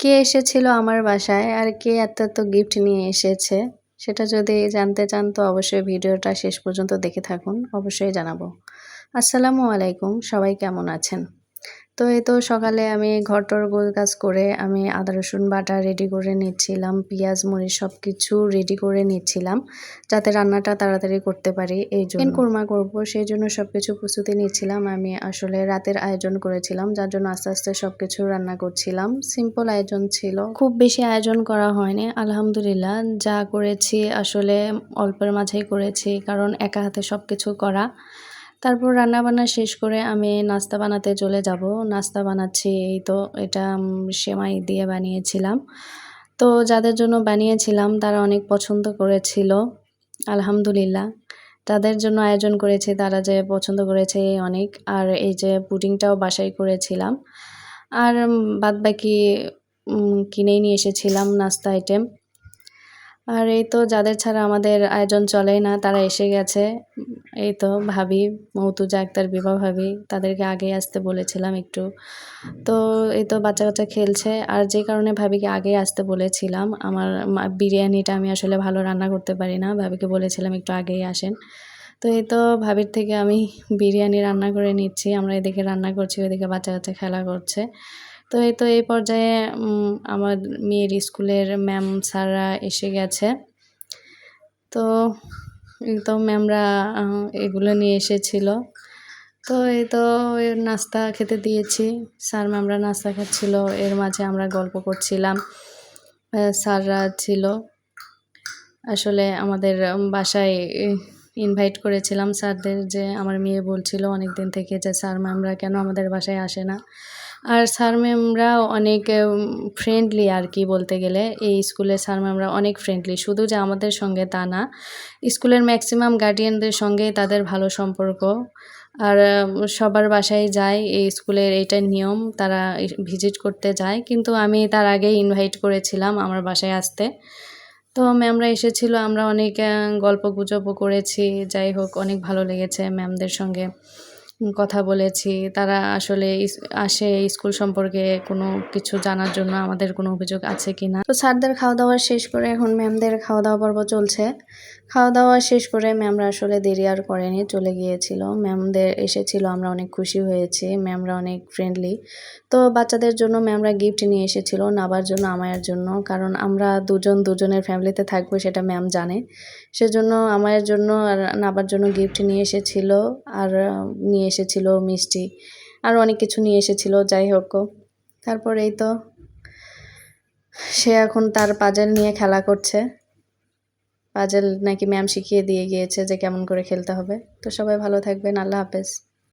কে এসেছিল আমার বাসায় আর কে এত এত গিফট নিয়ে এসেছে, সেটা যদি জানতে চান তো অবশ্যই ভিডিওটা শেষ পর্যন্ত দেখে থাকুন, অবশ্যই জানাব। আসসালামু আলাইকুম, সবাই কেমন আছেন? তো এই তো সকালে আমি ঘরটর গোল কাজ করে আমি আদা রসুন বাটা রেডি করে নিচ্ছিলাম পেঁয়াজ মরিচ সব কিছু রেডি করে নিচ্ছিলাম যাতে রান্নাটা তাড়াতাড়ি করতে পারি। এই জন্য কোরমা করব? সেই জন্য সব কিছু প্রস্তুতি নিচ্ছিলাম। আমি আসলে রাতের আয়োজন করেছিলাম যার জন্য আস্তে আস্তে সব কিছু রান্না করছিলাম। সিম্পল আয়োজন ছিল। খুব বেশি আয়োজন করা হয়নি আলহামদুলিল্লাহ। যা করেছি আসলে অল্পের মাঝেই করেছি কারণ একা হাতে সব কিছু করা। তারপর রান্নাবান্না শেষ করে আমি নাস্তা বানাতে চলে যাব। নাস্তা বানাচ্ছি, এই তো এটা সেমাই দিয়ে বানিয়েছিলাম। তো যাদের জন্য বানিয়েছিলাম তারা অনেক পছন্দ করেছিল, আলহামদুলিল্লাহ। তাদের জন্য আয়োজন করেছে, তারা যে পছন্দ করেছে অনেক। আর এই যে পুডিংটাও বাসায় করেছিলাম। আর বাদ বাকি কিনেই নিয়ে এসেছিলাম নাস্তা আইটেম। আর এই তো যাদের ছাড়া আমাদের আয়োজন চলেই না, তারা এসে গেছে। এই তো ভাবি মৌতুজা আক্তার বিবাহ ভাবি, তাদেরকে আগে আসতে বলেছিলাম একটু। তো এই তো বাচ্চা কাচ্চা খেলছে, আর যে কারণে ভাবিকে আগে আসতে বলেছিলাম। আমার বিরিয়ানিটা আমি আসলে ভালো রান্না করতে পারি না, ভাবিকে বলেছিলাম একটু আগেই আসেন। তো এই তো ভাবির থেকে আমি বিরিয়ানি রান্না করে নিচ্ছি, আমরা এদিকে রান্না করছি, ওইদিকে বাচ্চা কাচ্চা খেলা করছে। তো এই তো এই পর্যায়ে আমার মেয়ের স্কুলের ম্যাম স্যাররা এসে গেছে। তো তো ম্যামরা এগুলো নিয়ে এসেছিল। তো এই তো নাস্তা খেতে দিয়েছি। স্যার ম্যামরা নাস্তা খাচ্ছিল, এর মাঝে আমরা গল্প করছিলাম। স্যাররা ছিল। আসলে আমাদের বাসায় ইনভাইট করেছিলাম স্যারদের যে, আমার মেয়ে বলছিল অনেক দিন থেকে যে, স্যার ম্যামরা কেন আমাদের বাসায় আসে না। আর স্যার ম্যামরা অনেক ফ্রেন্ডলি আর কি বলতে গেলে। এই স্কুলের স্যার ম্যামরা অনেক ফ্রেন্ডলি শুধু যে আমাদের সঙ্গে তা না, স্কুলের ম্যাক্সিমাম গার্ডিয়ানদের সঙ্গে তাদের ভালো সম্পর্ক। আর সবার বাসায় যায় এই স্কুলের এইটাই নিয়ম, তারা ভিজিট করতে যায়। কিন্তু আমি তার আগেই ইনভাইট করেছিলাম আমার বাসায় আসতে। তো ম্যামরা এসেছিল, আমরা অনেক গল্প গুজবও করেছি। যাই হোক, অনেক ভালো লেগেছে ম্যামদের সঙ্গে। কথা বলেছি। তারা আসলে আসে স্কুল সম্পর্কে কোনো কিছু জানার জন্য আমাদের কোনো অভিযোগ আছে কি না তো স্যারদের খাওয়া দাওয়া শেষ করে এখন ম্যামদের খাওয়া দাওয়া পর্ব চলছে। খাওয়া দাওয়া শেষ করে ম্যামরা আসলে দেরি আর করেনি, চলে গিয়েছিল। ম্যামদের এসেছিল, আমরা অনেক খুশি হয়েছি, ম্যামরা অনেক ফ্রেন্ডলি তো বাচ্চাদের জন্য ম্যামরা গিফট নিয়ে এসেছিল, নাবার জন্য, আমায়ের জন্য। কারণ আমরা দুজন দুজনের ফ্যামিলিতে থাকব, সেটা ম্যাম জানে। সেজন্য আমায়ের জন্য আর নাবার জন্য গিফট নিয়ে এসেছিল, আর, নিয়ে এসেছিল, মিষ্টি আর অনেক কিছু নিয়ে এসেছিল, যাই হোক। তারপর এই তো সে এখন তার পাজেল নিয়ে খেলা করছে। পাজেল নাকি ম্যাম শিখিয়ে দিয়ে গিয়েছে যে কেমন করে খেলতে হবে। তো সবাই ভালো থাকবেন, আল্লাহ হাফেজ।